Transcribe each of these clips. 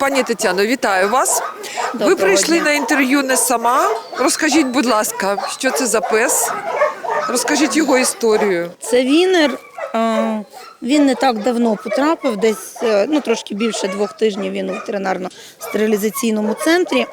Пані Тетяно, вітаю вас. Ви прийшли дня. на інтерв'ю не сама. Розкажіть, будь ласка, що це за пес? Розкажіть його історію. Це Вінер. Він не так давно потрапив, десь е, ну трошки більше двох тижнів він у ветеринарно-стерилізаційному центрі.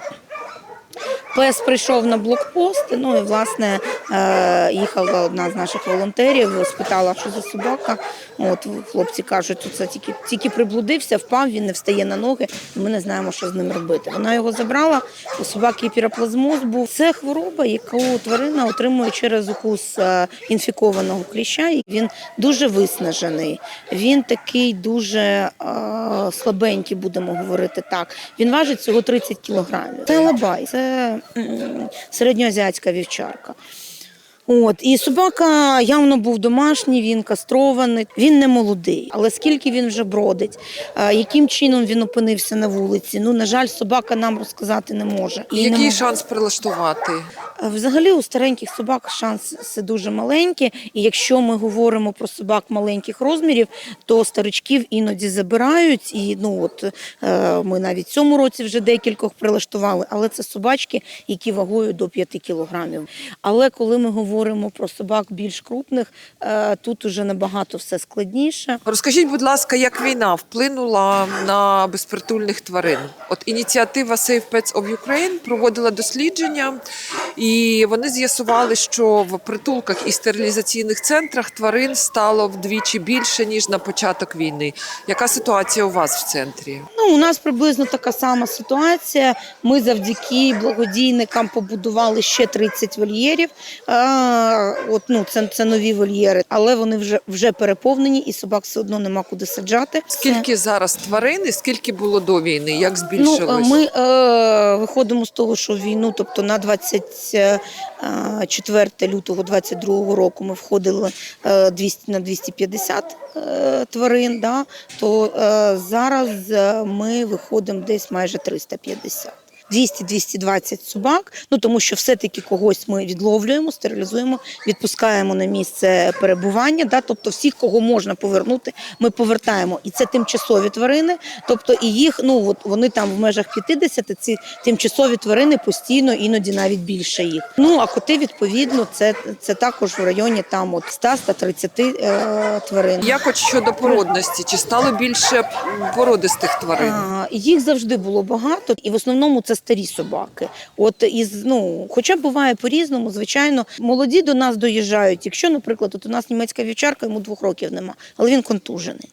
Пес прийшов на блокпост. Ну і власне е, їхала одна з наших волонтерів, спитала, що за собака. От хлопці кажуть, це тільки тільки приблудився, впав, він не встає на ноги. Ми не знаємо, що з ним робити. Вона його забрала. У собаки піроплазмоз був. Це хвороба, яку тварина отримує через укус е, інфікованого кліща. І Він дуже виснажений. Він такий дуже е, слабенький, будемо говорити так. Він важить всього 30 кілограмів. Це лабай, це середньоазіатська вівчарка. От і собака явно був домашній, він кастрований. Він не молодий, але скільки він вже бродить, яким чином він опинився на вулиці? Ну на жаль, собака нам розказати не може. І не Який може. шанс прилаштувати? Взагалі у стареньких собак шанси дуже маленькі. І якщо ми говоримо про собак маленьких розмірів, то старичків іноді забирають. І ну от е, ми навіть цьому році вже декількох прилаштували, але це собачки, які вагою до 5 кілограмів. Але коли ми говоримо про собак більш крупних, е, тут уже набагато все складніше. Розкажіть, будь ласка, як війна вплинула на безпритульних тварин? От ініціатива Save Pets of Ukraine проводила дослідження, і вони з'ясували, що в притулках і стерилізаційних центрах тварин стало вдвічі більше ніж на початок війни. Яка ситуація у вас в центрі? Ну, у нас приблизно така сама ситуація. Ми завдяки благодійникам побудували ще 30 вольєрів. А, от, ну, це, це нові вольєри, але вони вже, вже переповнені і собак все одно нема куди саджати. Скільки зараз тварин і скільки було до війни? Як Ну, ми е, виходимо з того, що війну, тобто на 24 лютого 22 року ми входили е, 200, на 250 е, тварин, да, то е, зараз е, ми виходимо десь майже 350. 200-220 собак, ну тому що все-таки когось ми відловлюємо, стерилізуємо, відпускаємо на місце перебування. Да, тобто всіх, кого можна повернути, ми повертаємо. І це тимчасові тварини. Тобто і їх, ну от вони там в межах 50, ці тимчасові тварини постійно, іноді навіть більше їх. Ну а коти відповідно, це, це також в районі там от 100-130 е, тварин. Як от щодо породності? Чи стало більше породистих тварин? А, їх завжди було багато, і в основному це старі собаки. От із ну, хоча буває по-різному, звичайно, молоді до нас доїжджають. Якщо, наприклад, от у нас німецька вівчарка, йому двох років нема, але він контужений.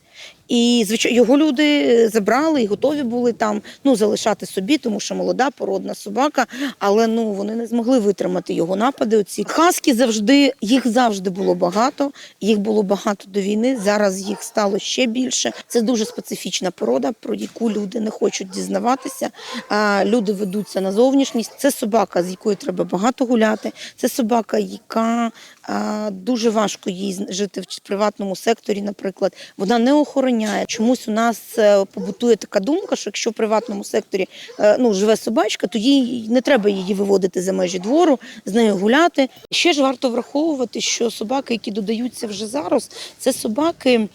І звичайно, його люди забрали і готові були там ну залишати собі, тому що молода породна собака, але ну вони не змогли витримати його напади. Оці хаски завжди їх завжди було багато. Їх було багато до війни. Зараз їх стало ще більше. Це дуже специфічна порода, про яку люди не хочуть дізнаватися. А люди ведуться на зовнішність. Це собака, з якою треба багато гуляти. Це собака, яка дуже важко їй жити в приватному секторі. Наприклад, вона не охороняє. Чомусь у нас е, побутує така думка, що якщо в приватному секторі е, ну, живе собачка, то їй не треба її виводити за межі двору, з нею гуляти. Ще ж варто враховувати, що собаки, які додаються вже зараз, це собаки,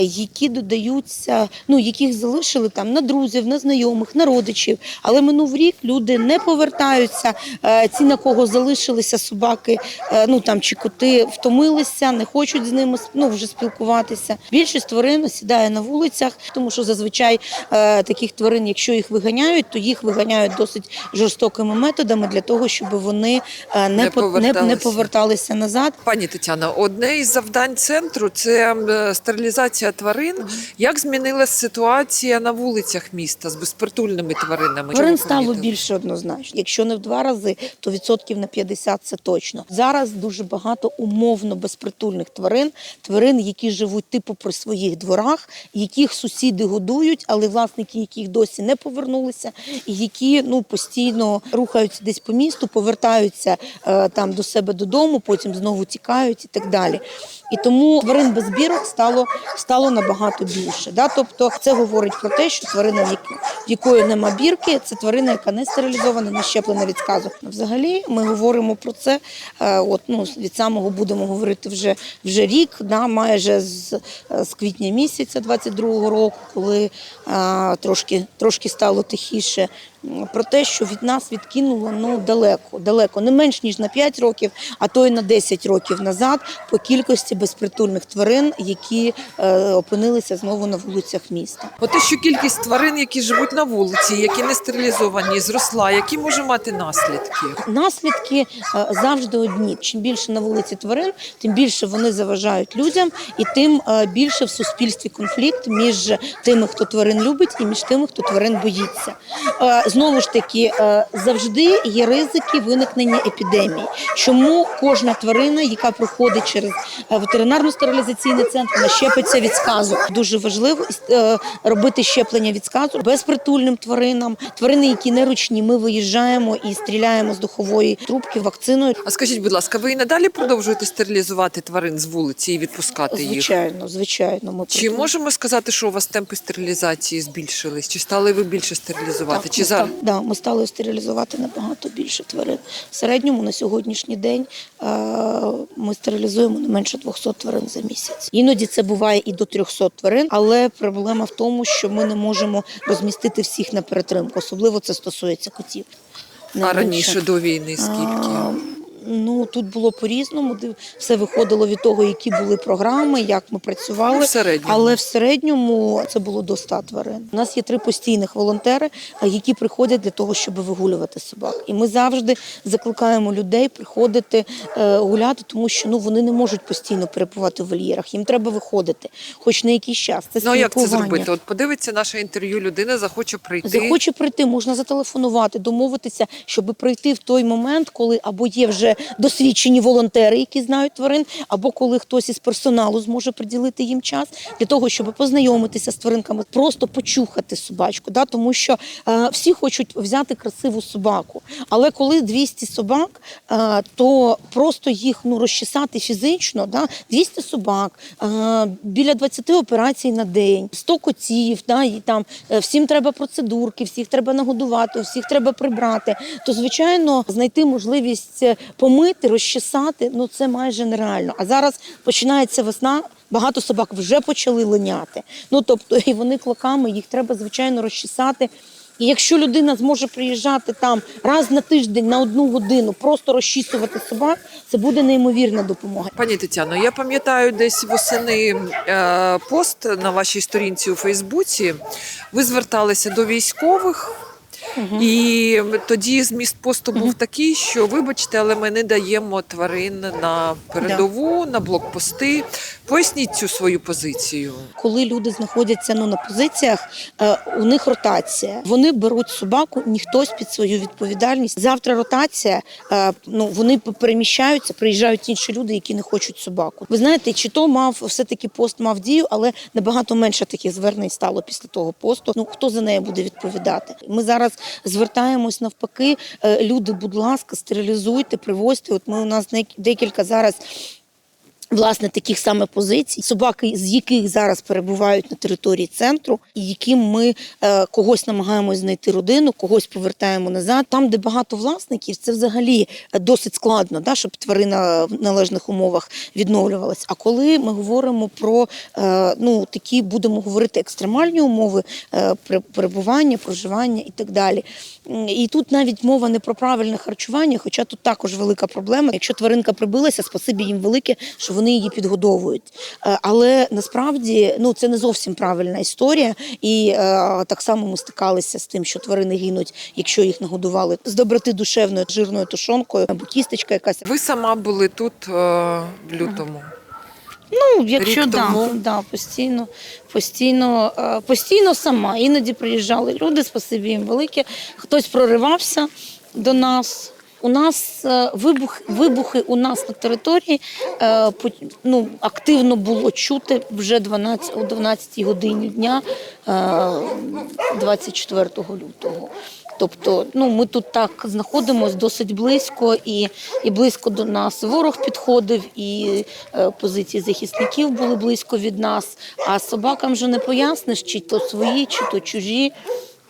які додаються, ну яких залишили там на друзів, на знайомих, на родичів. Але минув рік люди не повертаються. Е, Ці на кого залишилися собаки, ну там чи коти втомилися, не хочуть з ними ну, вже спілкуватися. Більшість тварин сідає на вулицях, тому що зазвичай е, таких тварин, якщо їх виганяють, то їх виганяють досить жорстокими методами для того, щоб вони е, не, Не по- не, не поверталися. поверталися назад. Пані Тетяно, одне із завдань центру це е, стерилізація тварин. Як змінилася ситуація на вулицях міста з безпритульними тваринами? Тварин стало більше однозначно. Якщо не в два рази, то відсотків на 50 це точно. Зараз дуже багато умовно безпритульних тварин, тварин, які живуть типу при своїх дворах, яких сусіди годують, але власники яких досі не повернулися, і які ну постійно рухаються десь по місту, повертаються е, там до себе додому, потім знову тікають і так далі. І тому тварин без бірок стало, стало набагато більше. Да? Тобто це говорить про те, що тварина, в якої нема бірки, це тварина, яка не стерилізована, не щеплена від сказу. Взагалі ми говоримо про це. е, От ну від самого будемо говорити вже вже рік, да, майже з, з квітня місяця. місяця 22-го року, коли а, трошки, трошки стало тихіше, про те, що від нас відкинуло ну далеко, далеко, не менш ніж на 5 років, а то й на 10 років назад по кількості безпритульних тварин, які е, опинилися знову на вулицях міста. От те, що кількість тварин, які живуть на вулиці, які не стерилізовані, зросла, які може мати наслідки? Наслідки е, завжди одні. Чим більше на вулиці тварин, тим більше вони заважають людям, і тим е, більше в суспільстві конфлікт між тими, хто тварин любить, і між тими, хто тварин боїться. Е, Знову ж таки, е, завжди є ризики виникнення епідемії. Чому кожна тварина, яка проходить через е, ветеринарно-стерилізаційний центр, вона щепиться від сказу? Дуже важливо е, робити щеплення від сказу безпритульним тваринам. Тварини, які не ручні, ми виїжджаємо і стріляємо з духової трубки вакциною. А скажіть, будь ласка, ви і надалі продовжуєте стерилізувати тварин з вулиці і відпускати їх? Звичайно, звичайно. Ми Чи можемо сказати, що у вас темпи стерилізації збільшились? Чи стали ви більше стерилізувати? Так, Чи ми ста- да, ми стали стерилізувати набагато більше тварин. В середньому на сьогоднішній день е, ми стерилізуємо не менше 200 тварин за місяць. Іноді це буває і до 300 тварин, але проблема в тому, що ми не можемо розмістити всіх на перетримку. Особливо це стосується котів. А Найбільше. раніше до війни скільки? Ну тут було по-різному. Все виходило від того, які були програми, як ми працювали. Ну, в середньому. Але в середньому це було до 100 тварин. У нас є три постійних волонтери, які приходять для того, щоб вигулювати собак. І ми завжди закликаємо людей приходити е, гуляти, тому що ну вони не можуть постійно перебувати в вольєрах. Їм треба виходити, хоч на якийсь час. Це Ну як це зробити? От подивиться наше інтерв'ю, людина захоче прийти. Захоче прийти, можна зателефонувати, домовитися, щоб прийти в той момент, коли або є вже досвідчені волонтери, які знають тварин, або коли хтось із персоналу зможе приділити їм час для того, щоб познайомитися з тваринками, просто почухати собачку. Да? Тому що е, всі хочуть взяти красиву собаку. Але коли 200 собак, е, то просто їх ну, розчесати фізично, да? 200 собак, е, біля 20 операцій на день, 100 котів, да? і там е, всім треба процедурки, всіх треба нагодувати, всіх треба прибрати. То, звичайно, знайти можливість е, помити, розчесати, ну це майже нереально. А зараз починається весна. Багато собак вже почали линяти. Ну тобто, і вони клоками, їх треба звичайно розчесати. І якщо людина зможе приїжджати там раз на тиждень на одну годину, просто розчісувати собак, це буде неймовірна допомога. Пані Тетяно, я пам'ятаю десь восени е, пост на вашій сторінці у Фейсбуці. Ви зверталися до військових. І тоді зміст посту був такий, що вибачте, але ми не даємо тварин на передову, на блокпости. Поясніть цю свою позицію. Коли люди знаходяться ну, на позиціях, е, у них ротація. Вони беруть собаку, ніхтось під свою відповідальність. Завтра ротація, е, ну вони переміщаються, приїжджають інші люди, які не хочуть собаку. Ви знаєте, чи то мав все-таки пост мав дію, але набагато менше таких звернень стало після того посту. Ну хто за неї буде відповідати? Ми зараз звертаємось навпаки. е, Люди, будь ласка, стерилізуйте, привозьте. От ми у нас декілька зараз. Власне, таких саме позицій, собаки, з яких зараз перебувають на території центру, і яким ми е, когось намагаємось знайти родину, когось повертаємо назад. Там, де багато власників, це взагалі досить складно, да, щоб тварина в належних умовах відновлювалась. А коли ми говоримо про е, ну такі, будемо говорити, екстремальні умови е, перебування, проживання і так далі. І тут навіть мова не про правильне харчування, хоча тут також велика проблема. Якщо тваринка прибилася, спасибі їм велике, що вони її підгодовують. Е, Але насправді ну це не зовсім правильна історія. І е, так само ми стикалися з тим, що тварини гинуть, якщо їх нагодували з доброти душевною жирною тушонкою або кісточка якась. Ви сама були тут е, в лютому. Ну, якщо Рік тому? да, постійно, постійно, е, постійно сама. Іноді приїжджали люди, спасибі їм велике. Хтось проривався до нас. У нас е, вибух, вибухи у нас на території е, ну, активно було чути вже 12, о 12 годині дня е, 24 лютого. Тобто, ну ми тут так знаходимося досить близько, і, і близько до нас ворог підходив, і е, позиції захисників були близько від нас. А собакам вже не поясниш, чи то свої, чи то чужі.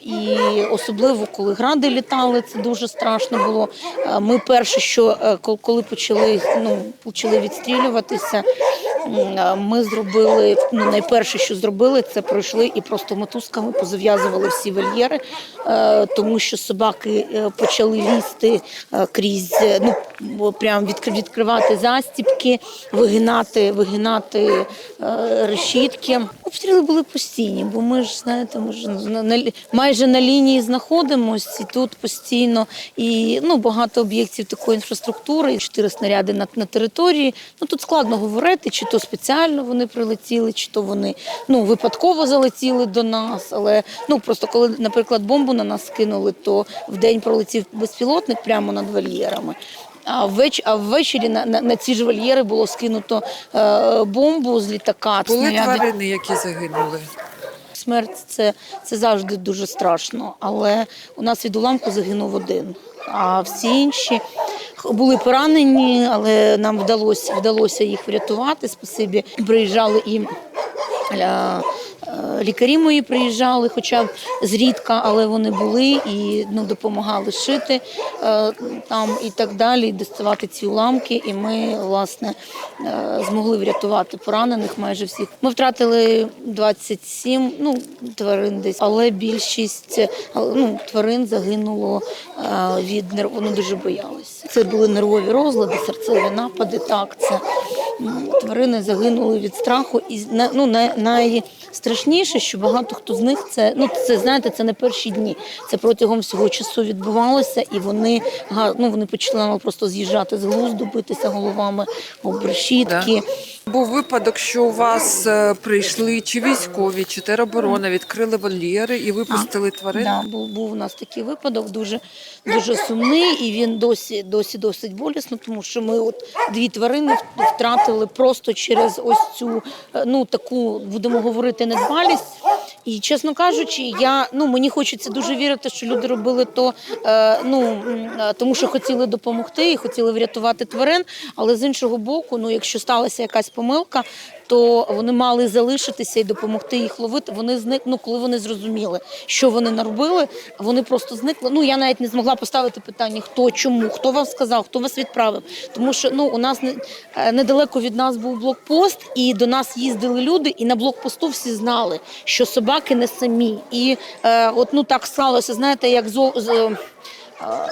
І особливо коли гради літали, це дуже страшно було. Е, Ми перше, що е, коли почали ну почали відстрілюватися, Ми зробили ну найперше, що зробили, це пройшли і просто мотузками позав'язували всі вольєри, е, тому що собаки е, почали лізти е, крізь ну прям відкр- відкривати застіпки, вигинати, вигинати решітки. Обстріли були постійні, бо ми ж знаєте, ми ж на, майже на лінії знаходимося, і тут постійно і ну багато об'єктів такої інфраструктури, чотири снаряди на, на території. Ну тут складно говорити, то спеціально вони прилетіли, чи то вони ну випадково залетіли до нас. Але ну просто коли, наприклад, бомбу на нас скинули, то в день пролетів безпілотник прямо над вольєрами. А ввечері, а ввечері на, на, на ці ж вольєри було скинуто е, бомбу з літака. Були тварини, які загинули. Смерть це, це завжди дуже страшно. Але у нас від уламку загинув один. А всі інші були поранені, але нам вдалося, вдалося їх врятувати. Спасибі. Приїжджали і е, лікарі мої приїжджали, хоча б зрідка, але вони були і ну, допомагали шити е, там і так далі, доставати ці уламки. І ми, власне, е, змогли врятувати поранених майже всіх. Ми втратили 27 ну, тварин десь, але більшість е, ну, тварин загинуло від нерв. Дуже боялися. Це були нервові розлади, серцеві напади. Так, це тварини загинули від страху. І ну, найстрашніше, що багато хто з них це ну це знаєте, це не перші дні. Це протягом всього часу відбувалося, і вони ну, вони почали просто з'їжджати з глузду, битися головами об решітки. Був випадок, що у вас е, прийшли чи військові, чи тероборона, відкрили вольєри і випустили тварин. Да, був, був у нас такий випадок, дуже, дуже сумний, і він досі, досі досить болісно, тому що ми от дві тварини втратили просто через ось цю е, ну таку, будемо говорити, недбалість. І чесно кажучи, я ну мені хочеться дуже вірити, що люди робили то е, ну е, тому, що хотіли допомогти і хотіли врятувати тварин. Але з іншого боку, ну якщо сталася якась помилка, то вони мали залишитися і допомогти їх ловити. Вони зник, ну, коли вони зрозуміли, що вони наробили, вони просто зникли. Ну я навіть не змогла поставити питання, хто чому, хто вам сказав, хто вас відправив. Тому що ну у нас не, е, недалеко від нас був блокпост, і до нас їздили люди, і на блокпосту всі знали, що собаки не самі. І е, от ну так сталося, знаєте, як зо.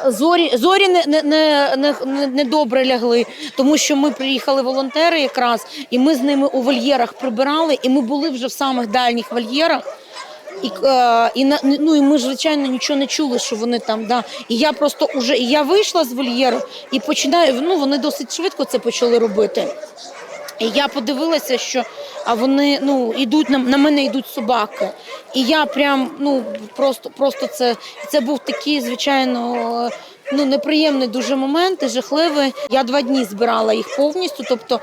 Зорі, зорі не, не, не, не, не добре лягли, тому що ми приїхали волонтери якраз, і ми з ними у вольєрах прибирали, і ми були вже в самих дальніх вольєрах. І, е, і, ну, і ми звичайно, нічого не чули, що вони там. Да. І я просто уже я вийшла з вольєру і починаю. Ну, вони досить швидко це почали робити. І я подивилася, що вони ну йдуть на, на мене йдуть собаки. І я прям ну просто просто це, це був такий, звичайно. Ну, неприємний дуже момент, і жахливий. Я два дні збирала їх повністю, тобто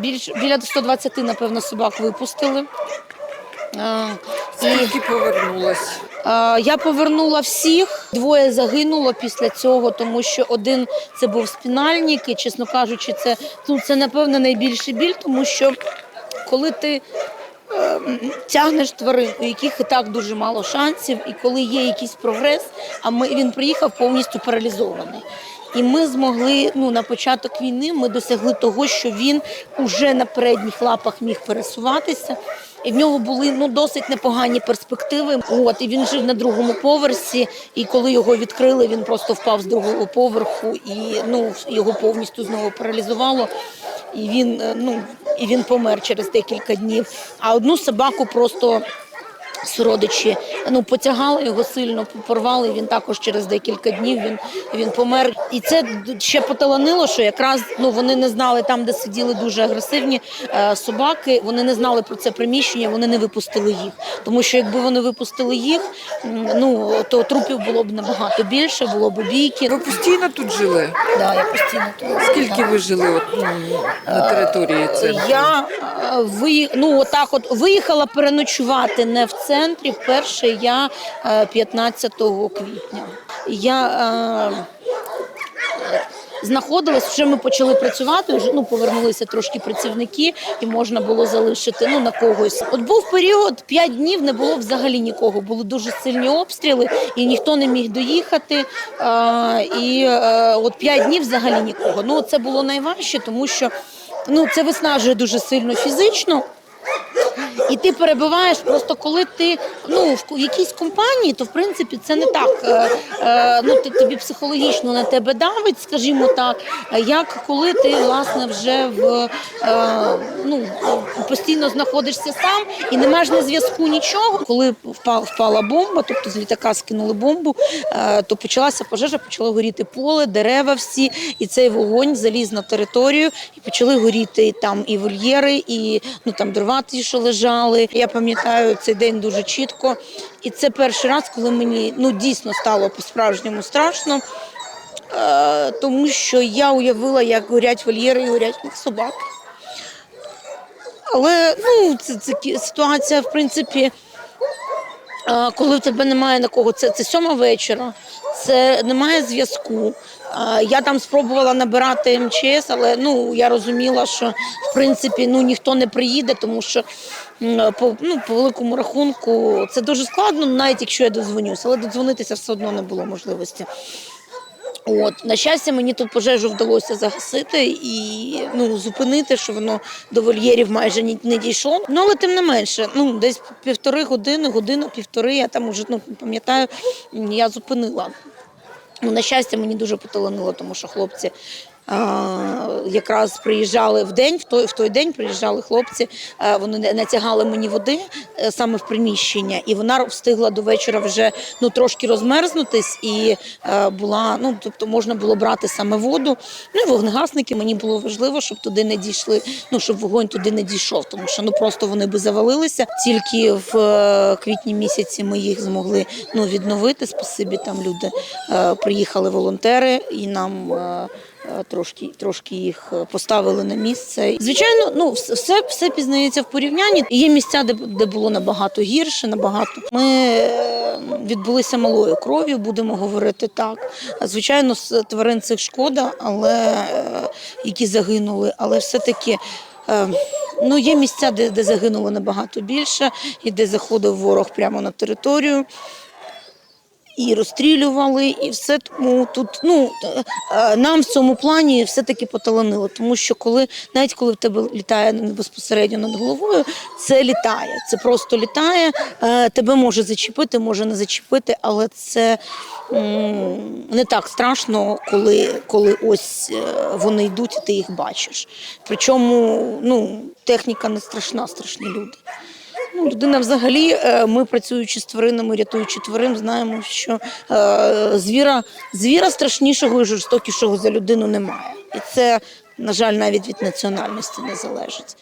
більш біля 120, напевно, собак випустили. Скільки повернулось? Я повернула всіх. Двоє загинуло після цього, тому що один це був спінальник, і, чесно кажучи, це ну це напевно найбільший біль, тому що коли ти е, тягнеш тварин, у яких і так дуже мало шансів, і коли є якийсь прогрес, а ми він приїхав повністю паралізований. І ми змогли ну на початок війни ми досягли того, що він уже на передніх лапах міг пересуватися. І в нього були ну досить непогані перспективи. От і він жив на другому поверсі. І коли його відкрили, він просто впав з другого поверху, і ну його повністю знову паралізувало. І він е, ну і він помер через декілька днів. А одну собаку просто Сородичі ну потягали його сильно, порвали. Він також через декілька днів він, він помер. І це ще поталанило, що якраз ну вони не знали там, де сиділи дуже агресивні е, собаки. Вони не знали про це приміщення, вони не випустили їх. Тому що якби вони випустили їх, ну то трупів було б набагато більше, було б бійки. Ви постійно тут жили? Да, я постійно тут. Скільки ви жили от, ну, на території центру? Я е, ви, ну, отак от виїхала переночувати не в центрі. Вперше я е, 15 квітня. Я е, знаходилась, вже ми почали працювати, вже ну, повернулися трошки працівники, і можна було залишити ну, на когось. От був період, 5 днів не було взагалі нікого. Були дуже сильні обстріли, і ніхто не міг доїхати. Е, і е, от 5 днів взагалі нікого. Ну, це було найважче, тому що ну, це виснажує дуже сильно фізично. І ти перебуваєш просто коли ти ну в якійсь компанії, то в принципі це не так. Е, е, ну ти тобі психологічно на тебе давить, скажімо так. Як коли ти власне вже в е, ну постійно знаходишся сам і не маєш на зв'язку нічого. Коли впала, бомба, тобто з літака скинули бомбу, то почалася пожежа, почало горіти поле, дерева всі, і цей вогонь заліз на територію, і почали горіти там і вольєри, і ну там дрова ті, що лежали. Я пам'ятаю цей день дуже чітко. І це перший раз, коли мені ну дійсно стало по-справжньому страшно. Е, тому що я уявила, як горять вольєри і горять собаки. Але ну, це, це ситуація, в принципі, е, коли в тебе немає на кого, це, це сьома вечора, це немає зв'язку. Я там спробувала набирати МЧС, але ну я розуміла, що в принципі ну ніхто не приїде, тому що по, ну, по великому рахунку це дуже складно, навіть якщо я дозвонюся, але додзвонитися все одно не було можливості. От на щастя, мені тут пожежу вдалося загасити і ну зупинити, що воно до вольєрів майже ні- не дійшло. Ну але тим не менше, ну десь півтори години, година, півтори. Я там уже ну пам'ятаю, я зупинила. Ну, на щастя, мені дуже поталанило, тому що хлопці якраз приїжджали в день, в той, в той день приїжджали хлопці, вони натягали мені води е, саме в приміщення, і вона встигла до вечора вже ну, трошки розмерзнутись, і е, була, ну, тобто можна було брати саме воду. Ну і вогнегасники мені було важливо, щоб туди не дійшли, ну щоб вогонь туди не дійшов, тому що ну просто вони би завалилися. Тільки в е, квітні місяці ми їх змогли ну, відновити. Спасибі, там люди приїхали волонтери і нам. Е, Трошки, трошки їх е, поставили на місце. Звичайно, ну все, все пізнається в порівнянні. Є місця, де, де було набагато гірше, набагато. Ми е, відбулися малою кров'ю, будемо говорити так. Звичайно, з тварин цих шкода, але які загинули, але все-таки. Ну, є місця, де, де загинуло набагато більше, і де заходив ворог прямо на територію і розстрілювали, і все тому тут ну е, е, нам в цьому плані все-таки поталанило, тому що коли навіть коли в тебе літає безпосередньо над головою, це літає. Це просто літає. е, Тебе може зачепити, може не зачепити, але це не так страшно, коли, коли ось вони йдуть, і ти їх бачиш. Причому ну, техніка не страшна, страшні люди. Людина взагалі, е, ми працюючи з тваринами, рятуючи тварин, знаємо, що е, звіра, звіра страшнішого і жорстокішого за людину немає. І це, на жаль, навіть від національності не залежить.